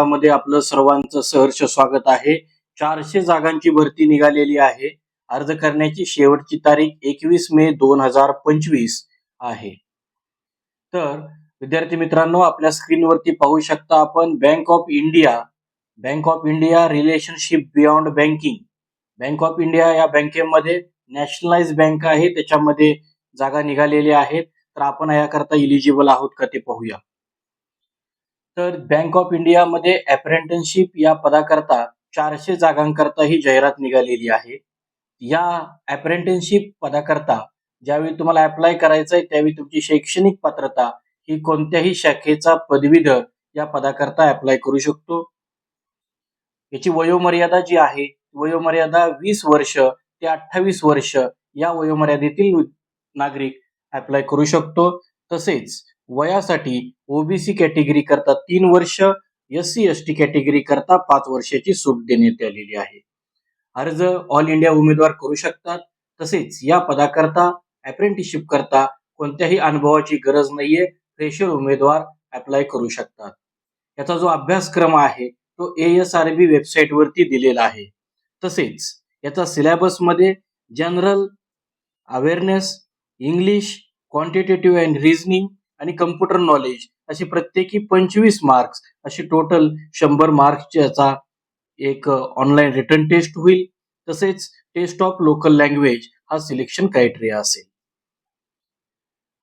नाटकामध्ये आपलं सर्वांचं सहर्ष स्वागत आहे. चारशे जागांची भरती निघालेली आहे. अर्ज करण्याची शेवटची तारीख एकवीस मे दोन हजार पंचवीस आहे. तर विद्यार्थी मित्रांनो आपल्या स्क्रीनवरती पाहू शकता आपण bank of India bank of India relationship beyond banking bank of India या बँकेमध्ये नॅशनलाइज बँक आहे. त्याच्यामध्ये जागा निघालेल्या आहेत. तर आपण याकरता इलिजिबल आहोत का ते पाहूया. तर बँक ऑफ इंडियामध्ये अप्रेंटनशिप या पदाकरता चारशे जागांकरता ही जाहिरात निघालेली आहे. या अप्रेंटनशिप पदाकरता ज्यावेळी तुम्हाला अप्लाय करायचं आहे त्यावेळी तुमची शैक्षणिक पात्रता ही कोणत्याही शाखेचा पदवीधर या पदाकरता अप्लाय करू शकतो. याची वयोमर्यादा जी आहे वयोमर्यादा वीस वर्ष ते अठ्ठावीस वर्ष या वयोमर्यादेतील नागरिक अप्लाय करू शकतो. तसेच वयासाठी ओबीसी कॅटेगरी करता तीन वर्ष S C S T category करता पाच वर्षाची सूट देण्यात आलेली आहे. अर्ज ऑल इंडिया उमेदवार करू शकतात. तसेच या पदाकरता अप्रेंटिसशिप करता कोणत्याही अनुभवाची गरज नाहीये फ्रेशर उमेदवार अप्लाय करू शकतात. याचा जो अभ्यासक्रम आहे तो A S R B website वरती दिलेला आहे. तसेच याचा सिलेबसमध्ये general awareness English quantitative and reasoning आणि कम्प्युटर नॉलेज अशी प्रत्येकी पंचवीस मार्क्स अशी टोटल शंभर मार्क्सची याचा एक ऑनलाईन रिटर्न टेस्ट होईल. तसेच टेस्ट ऑफ लोकल लँग्वेज हा सिलेक्शन क्रायटेरिया असेल.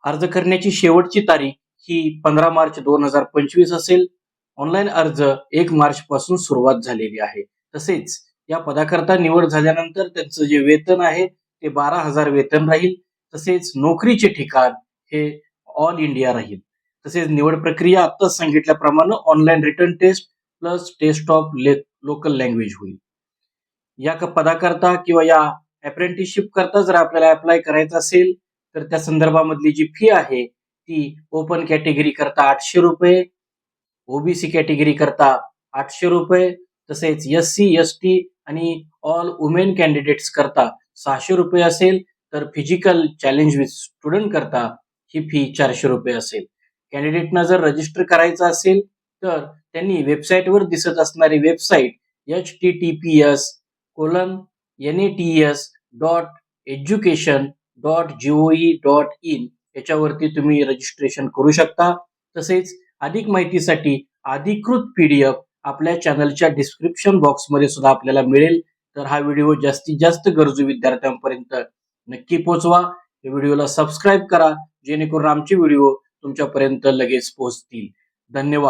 अर्ज करण्याची शेवटची तारीख ही पंधरा मार्च दोन हजार पंचवीस असेल. ऑनलाईन अर्ज एक मार्च पासून सुरुवात झालेली आहे. तसेच या पदाकरता निवड झाल्यानंतर त्यांचं जे वेतन आहे ते बारा हजार वेतन राहील. तसेच नोकरीचे ठिकाण हे ऑल इंडिया राहील. तसेच निवड प्रक्रिया आत्ताच सांगितल्याप्रमाणे online written test plus test of local language होईल. या पदाकरता किंवा या अप्रेंटिसशिप करता जर आपल्याला अप्लाय करायचं असेल तर त्या संदर्भामधली जी फी आहे ती ओपन कॅटेगरी करता आठशे रुपये ओबीसी कॅटेगरी करता आठशे रुपये तसेच एस सी एस टी आणि ऑल वुमेन कॅन्डिडेट्स करता सहाशे रुपये असेल तर फिजिकल चॅलेंज विथ स्टुडंट करता ही फी चारशे रुपये असेल. कॅन्डिडेटना जर रजिस्टर करायचं असेल तर त्यांनी वेबसाईटवर दिसत असणारी website H T T P S colon N A T S dot education dot gov dot in याच्यावरती तुम्ही रजिस्ट्रेशन करू शकता. तसेच अधिक माहितीसाठी अधिकृत पीडीएफ आपल्या चॅनलच्या डिस्क्रिप्शन बॉक्समध्ये सुद्धा आपल्याला मिळेल. तर हा व्हिडिओ जास्तीत जास्त गरजू विद्यार्थ्यांपर्यंत नक्की पोहोचवा या व्हिडिओला सबस्क्राईब करा जेणेकरून आमचे व्हिडिओ तुमच्यापर्यंत लगेच पोहोचतील. धन्यवाद.